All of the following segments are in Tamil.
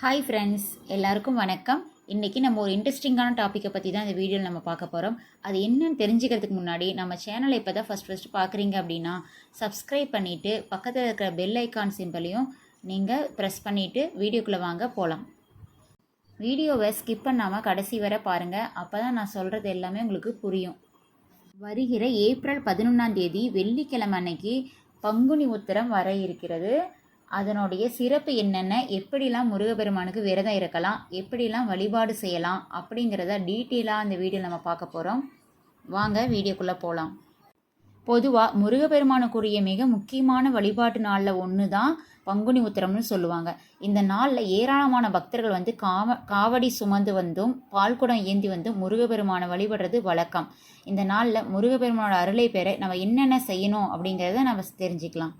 ஹாய் ஃப்ரெண்ட்ஸ் எல்லாருக்கும் வணக்கம். இன்றைக்கி நம்ம ஒரு இன்ட்ரெஸ்டிங்கான டாப்பிக்கை பற்றி தான் இந்த வீடியோவில் நம்ம பார்க்க போகிறோம் அது என்னன்னு தெரிஞ்சுக்கிறதுக்கு முன்னாடி நம்ம சேனலை இப்போ தான் ஃபஸ்ட் ஃபஸ்ட்டு பார்க்குறீங்க அப்படின்னா சப்ஸ்கிரைப் பண்ணிவிட்டு பக்கத்தில் இருக்கிற பெல் ஐக்கான் சிம்பிளையும் நீங்கள் ப்ரெஸ் பண்ணிவிட்டு வீடியோக்குள்ளே வாங்க போகலாம் வீடியோவை ஸ்கிப் பண்ணாமல் கடைசி வரை பாருங்கள் அப்போ தான் நான் சொல்கிறது எல்லாமே உங்களுக்கு புரியும். வருகிற ஏப்ரல் பதினொன்றாம் தேதி வெள்ளிக்கிழமை அன்னைக்கு பங்குனி உத்திரம் வர இருக்கிறது. அதனுடைய சிறப்பு என்னென்ன? எப்படிலாம் முருகப்பெருமானுக்கு விரதம் இருக்கலாம்? எப்படிலாம் வழிபாடு செய்யலாம்? அப்படிங்கிறத டீட்டெயிலாக அந்த வீடியோ நம்ம பார்க்க போகிறோம் வாங்க வீடியோக்குள்ளே போகலாம் பொதுவாக முருகப்பெருமானுக்குரிய மிக முக்கியமான வழிபாட்டு நாளில் ஒன்று தான் பங்குனி உத்திரம்னு சொல்லுவாங்க. இந்த நாளில் ஏராளமான பக்தர்கள் வந்து காவ காவடி சுமந்து வந்தும் பால்குடம் ஏந்தி வந்தும் முருகப்பெருமானை வழிபடுறது வழக்கம். இந்த நாளில் முருகப்பெருமானோட அருளை பெற நம்ம என்னென்ன செய்யணும் அப்படிங்கிறத நம்ம தெரிஞ்சுக்கலாம்.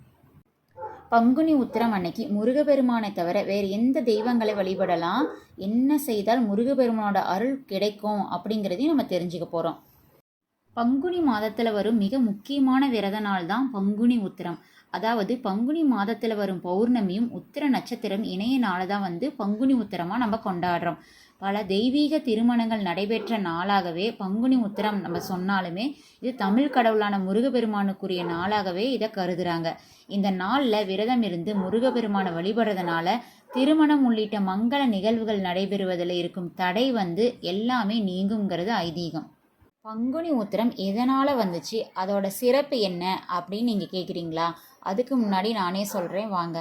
பங்குனி உத்திரம் அன்னைக்கு முருகப்பெருமானை தவிர வேறு எந்த தெய்வங்களை வழிபடலாம்? என்ன செய்தால் முருகப்பெருமானோட அருள் கிடைக்கும்? அப்படிங்கிறதையும் நம்ம தெரிஞ்சுக்க போகிறோம் பங்குனி மாதத்தில் வரும் மிக முக்கியமான விரத நாள் தான் பங்குனி உத்திரம். அதாவது பங்குனி மாதத்தில் வரும் பௌர்ணமியும் உத்திர நட்சத்திரம் இணைய நாள் தான் வந்து பங்குனி உத்திரமாக நம்ம கொண்டாடுறோம். பல தெய்வீக திருமணங்கள் நடைபெற்ற நாளாகவே பங்குனி உத்திரம் நம்ம சொன்னாலுமே இது தமிழ் கடவுளான முருகப்பெருமானுக்குரிய நாளாகவே இதை கருதுறாங்க. இந்த நாளில் விரதம் இருந்து முருகப்பெருமானை வழிபடுறதுனால திருமணம் உள்ளிட்ட மங்கள நிகழ்வுகள் நடைபெறுவதில் இருக்கும் தடை வந்து எல்லாமே நீங்குங்கிறது ஐதீகம். பங்குனி உத்திரம் எதனால் வந்துச்சு? அதோட சிறப்பு என்ன அப்படின்னு நீங்கள் கேட்குறீங்களா அதுக்கு முன்னாடி நானே சொல்கிறேன் வாங்க.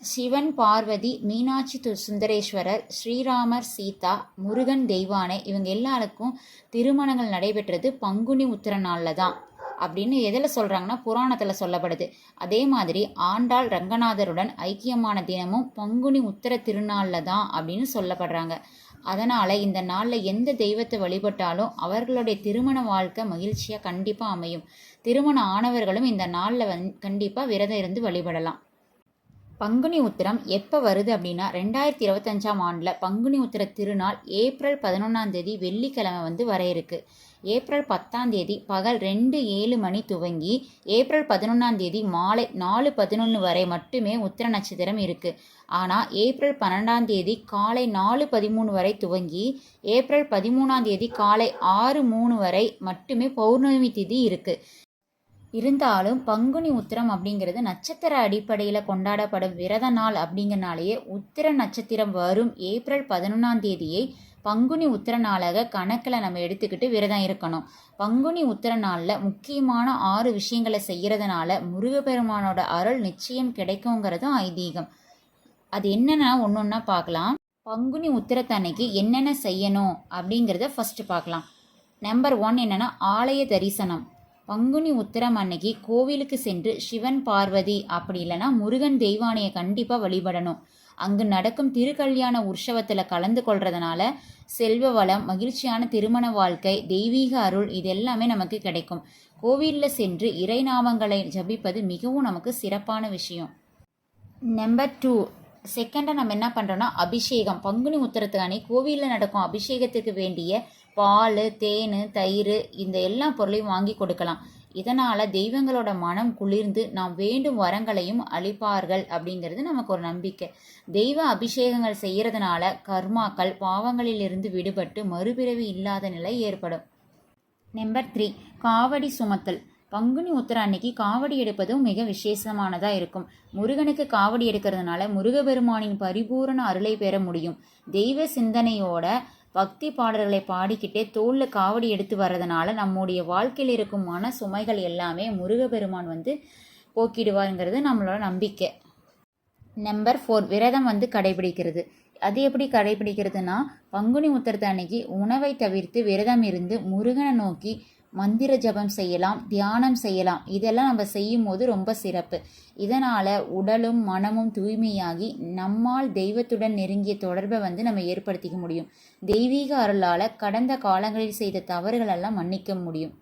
சிவன் பார்வதி மீனாட்சி து சுந்தரேஸ்வரர் ஸ்ரீராமர் சீதா முருகன் தெய்வானை இவங்க எல்லாருக்கும் திருமணங்கள் நடைபெற்றது பங்குனி உத்திர நாளில் தான் அப்படின்னு எதில் சொல்கிறாங்கன்னா புராணத்தில் சொல்லப்படுது. அதே மாதிரி ஆண்டாள் ரங்கநாதருடன் ஐக்கியமான தினமும் பங்குனி உத்திர திருநாளில் தான் அப்படின்னு சொல்லப்படுறாங்க. அதனால் இந்த நாளில் எந்த தெய்வத்தை வழிபட்டாலும் அவர்களுடைய திருமண வாழ்க்கை மகிழ்ச்சியாக கண்டிப்பாக அமையும். திருமண ஆனவர்களும் இந்த நாளில் வந் கண்டிப்பாக விரதம் இருந்து வழிபடலாம். பங்குனி உத்திரம் எப்போ வருது அப்படின்னா ரெண்டாயிரத்தி இருபத்தஞ்சாம் ஆண்டில் பங்குனி உத்திர திருநாள் ஏப்ரல் பதினொன்றாம் தேதி வெள்ளிக்கிழமை வந்து வர இருக்கு. ஏப்ரல் பத்தாம் தேதி பகல் ரெண்டு ஏழு மணி துவங்கி ஏப்ரல் பதினொன்றாம் தேதி மாலை நாலு பதினொன்று வரை மட்டுமே உத்திர நட்சத்திரம் இருக்குது ஆனால் ஏப்ரல் பன்னெண்டாம் தேதி காலை நாலு பதிமூணு வரை துவங்கி ஏப்ரல் பதிமூணாம் தேதி காலை ஆறு மூணு வரை மட்டுமே பௌர்ணமி திதி இருக்குது இருந்தாலும் பங்குனி உத்திரம் அப்படிங்கிறது நட்சத்திர அடிப்படையில் கொண்டாடப்படும் விரத நாள் அப்படிங்கிறனாலேயே உத்திர நட்சத்திரம் வரும் ஏப்ரல் பதினொன்றாம் தேதியை பங்குனி உத்திர நாளாக கணக்கில் நம்ம எடுத்துக்கிட்டு விரதம் இருக்கணும். பங்குனி உத்திர நாளில் முக்கியமான ஆறு விஷயங்களை செய்கிறதுனால முருகப்பெருமானோட அருள் நிச்சயம் கிடைக்குங்கிறதும் ஐதீகம். அது என்னென்னா ஒன்று ஒன்றா பார்க்கலாம். பங்குனி உத்திரத்தன்னைக்கு என்னென்ன செய்யணும் அப்படிங்கிறத ஃபஸ்ட்டு பார்க்கலாம். நம்பர் ஒன் என்னென்னா ஆலய தரிசனம். பங்குனி உத்திரம் அன்னைக்கு கோவிலுக்கு சென்று சிவன் பார்வதி அப்படி இல்லைன்னா முருகன் தெய்வானையை கண்டிப்பாக வழிபடணும். அங்கு நடக்கும் திருக்கல்யாண உற்சவத்தில் கலந்து கொள்றதுனால செல்வ வளம் மகிழ்ச்சியான திருமண வாழ்க்கை தெய்வீக அருள் இது எல்லாமே நமக்கு கிடைக்கும். கோவிலில் சென்று இறைநாமங்களை ஜபிப்பது மிகவும் நமக்கு சிறப்பான விஷயம். நம்பர் டூ செகண்டாக நம்ம என்ன பண்ணுறோன்னா அபிஷேகம். பங்குனி உத்திரத்துக்கானே கோவிலில் நடக்கும் அபிஷேகத்துக்கு வேண்டிய பால் தேன் தயிர் இந்த எல்லா பொருளையும் வாங்கி கொடுக்கலாம். இதனால் தெய்வங்களோட மனம் குளிர்ந்து நாம் வேண்டும் வரங்களையும் அளிப்பார்கள் அப்படிங்கிறது நமக்கு ஒரு நம்பிக்கை. தெய்வ அபிஷேகங்கள் செய்கிறதுனால கர்மாக்கள் பாவங்களிலிருந்து விடுபட்டு மறுபிறவி இல்லாத நிலை ஏற்படும். நம்பர் த்ரீ காவடி சுமத்தல். பங்குனி உத்திர அன்னைக்கு காவடி எடுப்பதும் மிக விசேஷமானதாக இருக்கும். முருகனுக்கு காவடி எடுக்கிறதுனால முருகபெருமானின் பரிபூரண அருளை பெற முடியும். தெய்வ சிந்தனையோட பக்தி பாடல்களை பாடிக்கிட்டே தோளில் காவடி எடுத்து வர்றதுனால நம்முடைய வாழ்க்கையில் இருக்கும் மன சுமைகள் எல்லாமே முருகப்பெருமான் வந்து போக்கிடுவாருங்கிறது நம்மளோட நம்பிக்கை. நம்பர் ஃபோர் விரதம் வந்து கடைபிடிக்கிறது. அது எப்படி கடைபிடிக்கிறதுனா பங்குனி உத்திரத்து அன்னைக்கு உணவை தவிர்த்து விரதம் இருந்து முருகனை நோக்கி மந்திர ஜபம் செய்யலாம் தியானம் செய்யலாம். இதெல்லாம் நம்ம செய்யும் போது ரொம்ப சிறப்பு. இதனால் உடலும் மனமும் தூய்மையாகி நம்மால் தெய்வத்துடன் நெருங்கிய தொடர்பை வந்து நம்ம ஏற்படுத்திக்க முடியும். தெய்வீக அருளால் கடந்த காலங்களில் செய்த தவறுகளெல்லாம் மன்னிக்க முடியும்.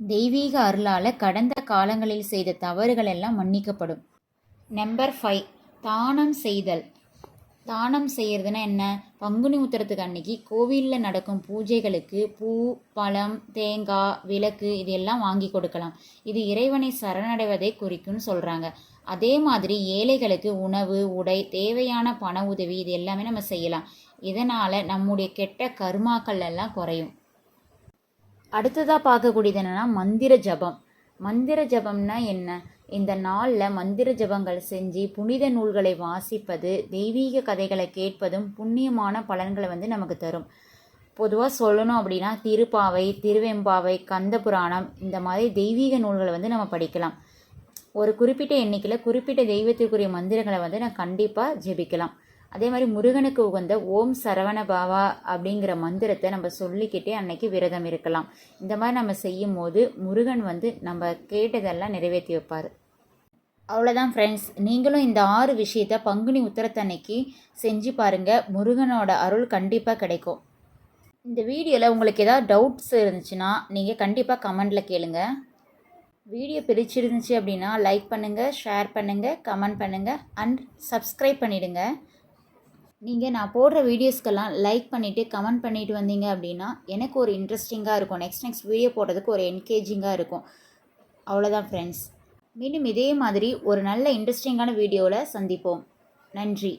தெய்வீக அருளால் கடந்த காலங்களில் செய்த தவறுகள் எல்லாம் மன்னிக்கப்படும். நம்பர் ஃபைவ் தானம் செய்தல். தானம் செய்கிறதுனா என்ன? பங்குனி உத்திரத்துக்கு அன்னைக்கு கோவிலில் நடக்கும் பூஜைகளுக்கு பூ பழம் தேங்காய் விளக்கு இது எல்லாம் வாங்கி கொடுக்கலாம். இது இறைவனை சரணடைவதை குறிக்கும்னு சொல்கிறாங்க அதே மாதிரி ஏழைகளுக்கு உணவு உடை தேவையான பண உதவி இது எல்லாமே நம்ம செய்யலாம். இதனால் நம்முடைய கெட்ட கர்மாக்கள் எல்லாம் குறையும். அடுத்ததாக பார்க்கக்கூடியது என்னென்னா மந்திர ஜபம். மந்திர ஜபம்னா என்ன? இந்த நாளில் மந்திர ஜபங்கள் செஞ்சு புனித நூல்களை வாசிப்பது தெய்வீக கதைகளை கேட்பதும் புண்ணியமான பலன்களை வந்து நமக்கு தரும். பொதுவாக சொல்லணும் அப்படின்னா திருப்பாவை திருவெம்பாவை கந்த புராணம் இந்த மாதிரி தெய்வீக நூல்களை வந்து நம்ம படிக்கலாம். ஒரு குறிப்பிட்ட எண்ணிக்கையில் குறிப்பிட்ட தெய்வத்திற்குரிய மந்திரங்களை வந்து நான் கண்டிப்பாக ஜெபிக்கலாம். அதே மாதிரி முருகனுக்கு உகந்த ஓம் சரவண பாவா அப்படிங்கிற மந்திரத்தை நம்ம சொல்லிக்கிட்டே அன்னைக்கு விரதம் இருக்கலாம். இந்த மாதிரி நம்ம செய்யும் போது முருகன் வந்து நம்ம கேட்டதெல்லாம் நிறைவேற்றி வைப்பார். அவ்வளோதான் ஃப்ரெண்ட்ஸ் நீங்களும் இந்த ஆறு விஷயத்த பங்குனி உத்தரத்தன்னைக்கு செஞ்சு பாருங்கள் முருகனோட அருள் கண்டிப்பாக கிடைக்கும். இந்த வீடியோவில் உங்களுக்கு ஏதாவது டவுட்ஸ் இருந்துச்சுன்னா நீங்கள் கண்டிப்பாக கமெண்டில் கேளுங்க. வீடியோ பிடிச்சிருந்துச்சு அப்படின்னா லைக் பண்ணுங்கள் ஷேர் பண்ணுங்கள் கமெண்ட் பண்ணுங்கள் அண்ட் சப்ஸ்கிரைப் பண்ணிவிடுங்க நீங்கள் நான் போடுற வீடியோஸ்க்கெல்லாம் லைக் பண்ணிவிட்டு கமெண்ட் பண்ணிட்டு வந்தீங்க அப்படின்னா எனக்கு ஒரு இன்ட்ரெஸ்டிங்காக இருக்கும். நெக்ஸ்ட் நெக்ஸ்ட் வீடியோ போடுறதுக்கு ஒரு என்கேஜிங்காக இருக்கும். அவ்வளோதான் ஃப்ரெண்ட்ஸ் மீண்டும் இதே மாதிரி ஒரு நல்ல இன்ட்ரெஸ்டிங்கான வீடியோவில் சந்திப்போம். நன்றி.